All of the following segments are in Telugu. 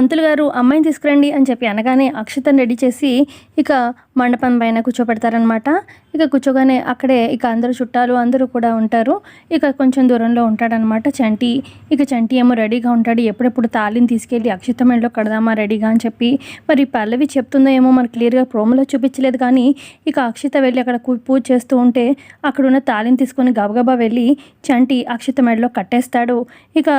పంతులు గారు అమ్మాయిని తీసుకురండి అని చెప్పి అనగానే అక్షతను రెడీ చేసి ఇక మండపం పైన కూర్చోబెడతారనమాట. ఇక కూర్చోగానే అక్కడే ఇక అందరూ చుట్టాలు అందరూ కూడా ఉంటారు. ఇక కొంచెం దూరంలో ఉంటాడనమాట చంటి. ఇక చంటి ఏమో రెడీగా ఉంటాడు. ఎప్పుడెప్పుడు తాళిని తీసుకెళ్ళి అక్షత మెడలో కడదామా రెడీగా అని చెప్పి మరి పల్లవి చెప్తుందో ఏమో మనకు క్లియర్గా ప్రోమోలో చూపించలేదు కానీ ఇక అక్షత వెళ్ళి అక్కడ పూజ చేస్తూ ఉంటే అక్కడున్న తాళిని తీసుకొని గబగబా వెళ్ళి చంటి అక్షిత మెడలో కట్టేస్తాడు. ఇక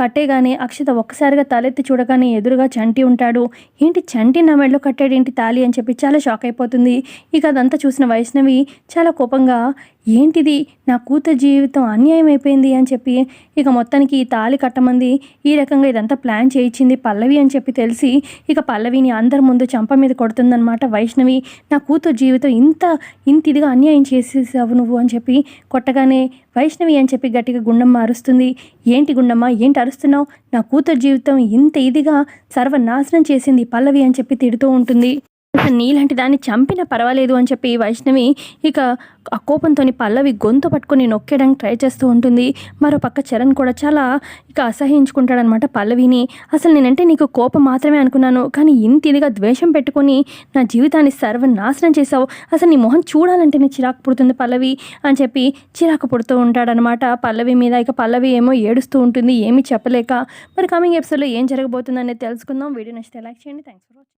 కట్టేగానే అక్షత ఒక్కసారిగా తలెత్తి చూడగానే ఎదురుగా చంటి ఉంటాడు. ఏంటి చంటి నా మెడలో కట్టాడు ఏంటి తాళి అని చెప్పి చాలా షాక్ అయిపోతుంది. ఇక అదంతా చూసిన వైష్ణవి చాలా కోపంగా ఏంటిది? నా కూతురు జీవితం అన్యాయం అయిపోయింది అని చెప్పి ఇక మొత్తానికి ఈ తాళి కట్టమంది ఈ రకంగా ఇదంతా ప్లాన్ చేయించింది పల్లవి అని చెప్పి తెలిసి ఇక పల్లవిని అందరి ముందు చంప మీద కొడుతుందనమాట వైష్ణవి నా కూతురు జీవితం ఇంత ఇంత ఇదిగా అన్యాయం చేసేసావు నువ్వు అని చెప్పి కొట్టగానే వైష్ణవి అని చెప్పి గట్టిగా గుండమ్మ అరుస్తుంది ఏంటి గుండమ్మ? ఏంటి అరుస్తున్నావు? నా కూతురు జీవితం ఇంత ఇదిగా సర్వనాశనం చేసింది పల్లవి అని చెప్పి తిడుతూ ఉంటుంది. నీలాంటి దాన్ని చంపినా పర్వాలేదు అని చెప్పి వైష్ణవి ఇక ఆ కోపంతో పల్లవి గొంతు పట్టుకుని నొక్కేయడానికి ట్రై చేస్తూ ఉంటుంది. మరో పక్క చరణ్ కూడా చాలా ఇక అసహించుకుంటాడనమాట పల్లవిని. అసలు నేనంటే నీకు కోపం మాత్రమే అనుకున్నాను. కానీ ఇంత ఇదిగా ద్వేషం పెట్టుకొని నా జీవితాన్ని సర్వనాశనం చేసావు అసలు నీ మొహం చూడాలంటేనే చిరాకు పుడుతుంది పల్లవి అని చెప్పి చిరాకు పుడుతూ ఉంటాడనమాట పల్లవి మీద. ఇక పల్లవి ఏమో ఏడుస్తూ ఉంటుంది ఏమీ చెప్పలేక. మరి కమింగ్ ఎపిసోడ్లో ఏం జరగబోతుందనేది తెలుసుకుందాం. వీడియో నచ్చితే లైక్ చేయండి. Thanks for watching